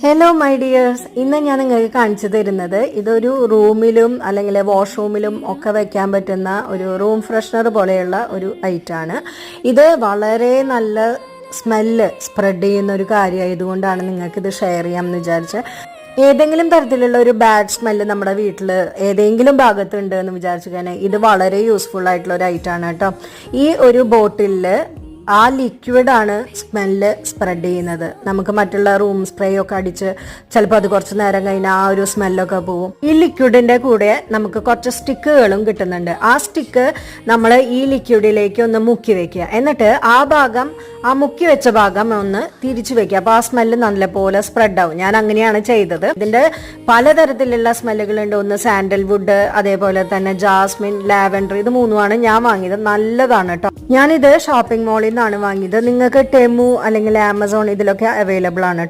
Hello my dears ഇന്ന് ഞാൻ നിങ്ങൾക്ക് കാണിച്ചു തരുന്നത് ഇതൊരു റൂമിലും അല്ലെങ്കിൽ വാഷ്റൂമിലും ഒക്കെ വെക്കാൻ പറ്റുന്ന ഒരു റൂം ഫ്രഷ്നർ പോലെയുള്ള ഒരു ഐറ്റാണ് ഇത് വളരെ നല്ല സ്മെല്ല് സ്പ്രെഡ് ചെയ്യുന്ന ഒരു കാര്യമായതുകൊണ്ടാണ് നിങ്ങൾക്ക് ഇത് ഷെയർ ചെയ്യാമെന്ന് വിചാരിച്ച്. ഏതെങ്കിലും തരത്തിലുള്ള ഒരു ബാഡ് സ്മെല്ല് നമ്മുടെ വീട്ടിൽ ഏതെങ്കിലും ഭാഗത്തുണ്ട് എന്ന് വിചാരിച്ചു കഴിഞ്ഞാൽ ഇത് വളരെ യൂസ്ഫുൾ ആയിട്ടുള്ള ഒരു ഐറ്റാണ് കേട്ടോ. ഈ ഒരു ബോട്ടിലിൽ ആ ലിക്വിഡാണ് സ്മെല്ല് സ്പ്രെഡ് ചെയ്യുന്നത്. നമുക്ക് മറ്റുള്ള റൂം സ്പ്രേ ഒക്കെ അടിച്ച് ചിലപ്പോൾ അത് കുറച്ച് നേരം കഴിഞ്ഞാൽ ആ ഒരു സ്മെല്ലൊക്കെ പോവും. ഈ ലിക്വിഡിന്റെ കൂടെ നമുക്ക് കുറച്ച് സ്റ്റിക്കുകളും കിട്ടുന്നുണ്ട്. ആ സ്റ്റിക്ക് നമ്മൾ ഈ ലിക്വിഡിലേക്ക് ഒന്ന് മുക്കി വെക്കുക. എന്നിട്ട് ആ ഭാഗം ആ മുക്കി വെച്ച ഭാഗം ഒന്ന് തിരിച്ചു വെക്കുക. അപ്പോൾ ആ സ്മെല്ല് നല്ലപോലെ സ്പ്രെഡ് ആവും. ഞാൻ അങ്ങനെയാണ് ചെയ്തത്. ഇതിന്റെ പലതരത്തിലുള്ള സ്മെല്ലുകളുണ്ട് ഒന്ന് സാൻഡൽവുഡ് അതേപോലെ തന്നെ ജാസ്മിൻ ലാവൻഡർ ഇത് മൂന്നുമാണ് ഞാൻ വാങ്ങിയത്. നല്ലതാണ് കേട്ടോ ഞാനിത് ഷോപ്പിംഗ് മോളിൽ നിന്നാണ് വാങ്ങിയത്. നിങ്ങൾക്ക് ടെമു അല്ലെങ്കിൽ ആമസോൺ ഇതിലൊക്കെ അവൈലബിൾ ആണ്